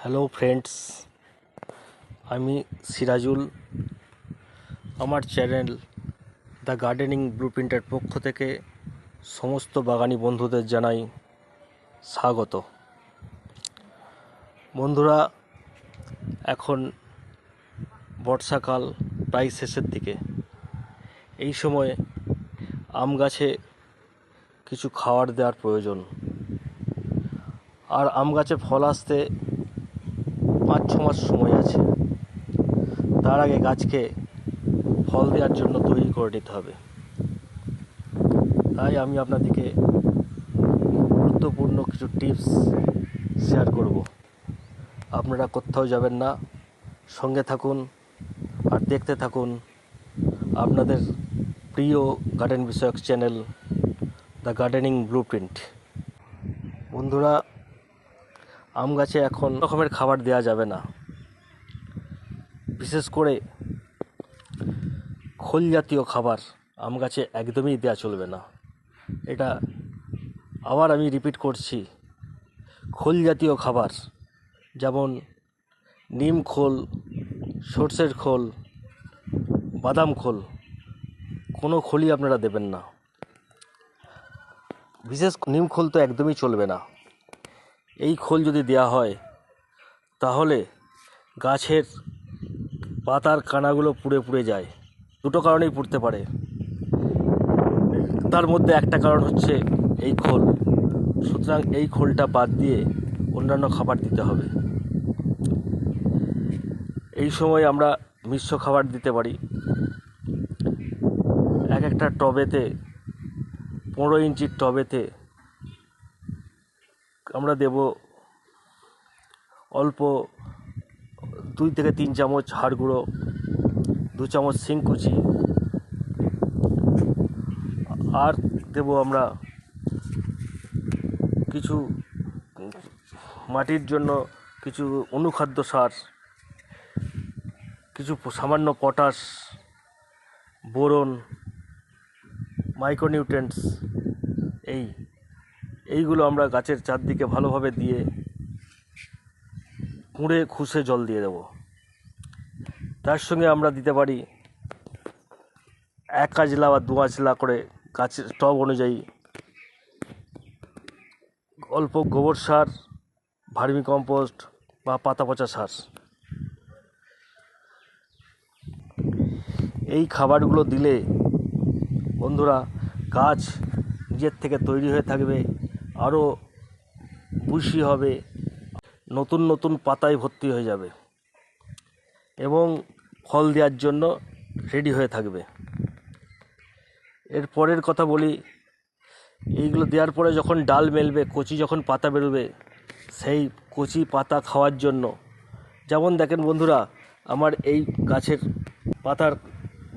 Hello friends আমি সিরাজুল আমার channel the gardening ব্লুপ্রিন্টের পক্ষ থেকে সমস্ত বাগানি বন্ধুদের জানাই স্বাগত। বন্ধুরা, এখন বর্ষাকাল প্রায় শেষের দিকে। এই সময় আম গাছে কিছু খাবার দেওয়ার প্রয়োজন। আর আম গাছে ফল আসতে ছ মাস সময় আছে। তার আগে গাছকে ফল দেওয়ার জন্য তৈরি করে নিতে হবে। তাই আমি আপনাদেরকে গুরুত্বপূর্ণ কিছু টিপস শেয়ার করব। আপনারা কোথাও যাবেন না, সঙ্গে থাকুন আর দেখতে থাকুন আপনাদের প্রিয় গার্ডেন বিষয়ক চ্যানেল দ্য গার্ডেনিং ব্লুপ্রিন্ট বন্ধুরা আম গাছে এখন রকমের খাবার দেওয়া যাবে না। বিশেষ করে খোল জাতীয় খাবার আম গাছে একদমই দেওয়া চলবে না। এটা আবার আমি রিপিট করছি। খোল জাতীয় খাবার, যেমন নিম খোল, সর্ষের খোল, বাদাম খোল, কোনো খোলই আপনারা দেবেন না। বিশেষ নিম খোল তো একদমই চলবে না। এই খোল যদি দেওয়া হয়, তাহলে গাছের পাতার কানাগুলো পুড়ে পুড়ে যায়। দুটো কারণেই পুড়তে পারে। তার মধ্যে একটা কারণ হচ্ছে এই খোল। সুতরাং এই খোলটা বাদ দিয়ে অন্যান্য খাবার দিতে হবে। এই সময় আমরা মিশ্র খাবার দিতে পারি। এক একটা টবেতে পনেরো ইঞ্চির টবেতে আমরা দেব অল্প দুই থেকে তিন চামচ হাড় গুঁড়ো, দু চামচ শিংকুচি আর দেব আমরা কিছু মাটির জন্য কিছু অনুখাদ্য সার, কিছু সামান্য পটাশ, বোরন মাইক্রোনিউট্রেন্টস এই এইগুলো আমরা গাছের চারদিকে ভালোভাবে দিয়ে কুঁড়ে খুশে জল দিয়ে দেব। তার সঙ্গে আমরা দিতে পারি এক কাজলা বা দু কাজলা করে গাছের টব অনুযায়ী অল্প গোবর সার, ভার্মি কম্পোস্ট বা পাতা পচা সার। এই খাবারগুলো দিলে বন্ধুরা গাছ নিজের থেকে তৈরি হয়ে থাকবে। আরও বুশি হবে, নতুন নতুন পাতায় ভর্তি হয়ে যাবে এবং ফল দেওয়ার জন্য রেডি হয়ে থাকবে। এর পরের কথা বলি, এইগুলো দেওয়ার পরে যখন ডাল মেলবে, কচি যখন পাতা বেরোবে, সেই কচি পাতা খাওয়ার জন্য, যেমন দেখেন বন্ধুরা, আমার এই গাছের পাতার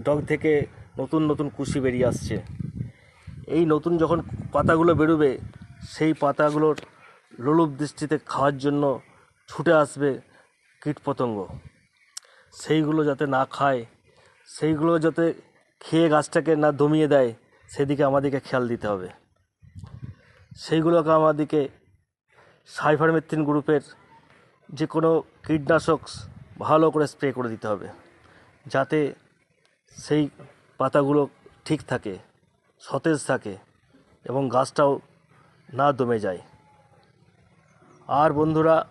ডগ থেকে নতুন নতুন কুশি বেরিয়ে আসছে। এই নতুন যখন পাতাগুলো বেরোবে সেই পাতাগুলোর লোলুপ দৃষ্টিতে খাওয়ার জন্য ছুটে আসবে কীটপতঙ্গ। সেইগুলো যাতে না খায়, সেইগুলো যাতে খেয়ে গাছটাকে না দমিয়ে দেয়, সেদিকে আমাদেরকে খেয়াল দিতে হবে। সেইগুলোকে আমাদেরকে সাইফারমেথিন গ্রুপের যে কোনো কীটনাশক ভালো করে স্প্রে করে দিতে হবে, যাতে সেই পাতাগুলো ঠিক থাকে, সতেজ থাকে এবং গাছটাও না দমে যায়। আর বন্ধুরা,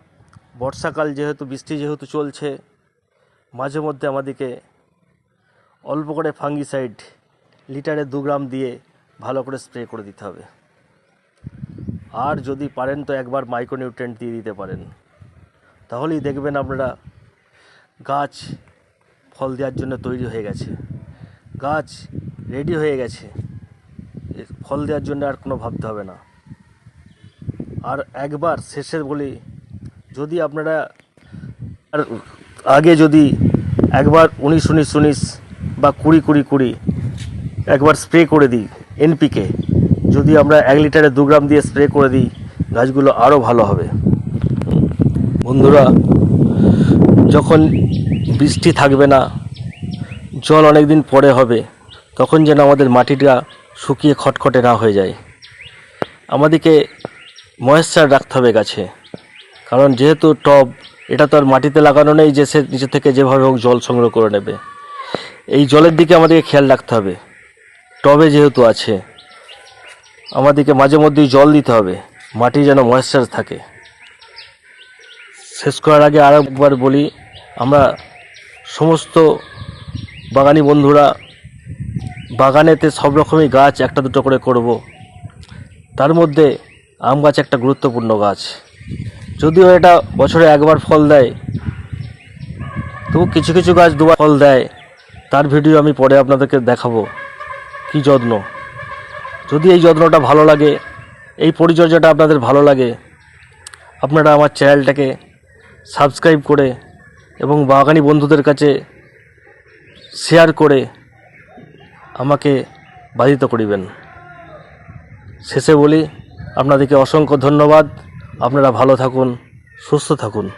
বর্ষাকাল যেহেতু, বৃষ্টি যেহেতু চলছে, মাঝে মধ্যে আমাদেরকে অল্প করে ফাঙ্গিসাইড লিটারে দু গ্রাম দিয়ে ভালো করে স্প্রে করে দিতে হবে। আর যদি পারেন তো একবার মাইক্রোনিউট্রেন্ট দিয়ে দিতে পারেন। তাহলেই দেখবেন আপনারা গাছ ফল দেওয়ার জন্য তৈরি হয়ে গেছে। গাছ রেডি হয়ে গেছে। ফল দেওয়ার জন্য আর কোনো ভাবতে হবে না। আর একবার শেষে বলি, যদি আপনারা, আর আগে যদি একবার উনিশ উনিশ উনিশ বা কুড়ি কুড়ি কুড়ি একবার স্প্রে করে দিই এনপিকে যদি আমরা এক লিটারে দু গ্রাম দিয়ে স্প্রে করে দিই, গাছগুলো আরও ভালো হবে। বন্ধুরা, যখন বৃষ্টি থাকবে না, জল অনেক দিন পরে হবে, তখন যেন আমাদের মাটিটা শুকিয়ে খটখটে না হয়ে যায়। আমাদেরকে ময়েশ্চার রাখতে হবে গাছে। কারণ যেহেতু টব, এটা তো আর মাটিতে লাগানো নেই যে সে নিচে থেকে যেভাবে হোক জল সংগ্রহ করে নেবে। এই জলের দিকে আমাদেরকে খেয়াল রাখতে হবে। টবে যেহেতু আছে, আমাদেরকে মাঝে মধ্যেই জল দিতে হবে মাটি যেন ময়েশ্চার থাকে। শেষ করার আগে আরও একবার বলি, আমরা সমস্ত বাগানি বন্ধুরা, বাগানেতে সব রকমই গাছ একটা দুটো করে করব। তার মধ্যে আম গাছ একটা গুরুত্বপূর্ণ গাছ। যদিও এটা বছরে একবার ফল দেয়, তবু কিছু কিছু গাছ দুবার ফল দেয়, তার ভিডিও আমি পরে আপনাদেরকে দেখাবো কি যত্ন। যদি এই যত্নটা ভালো লাগে, এই পরিচর্যাটা আপনাদের ভালো লাগে, আপনারা আমার চ্যানেলটাকে সাবস্ক্রাইব করে এবং বাগানি বন্ধুদের কাছে শেয়ার করে আমাকে বাধিত করিবেন। শেষে বলি আপনাদেরকে অসংখ্য ধন্যবাদ। আপনারা ভালো থাকুন সুস্থ থাকুন।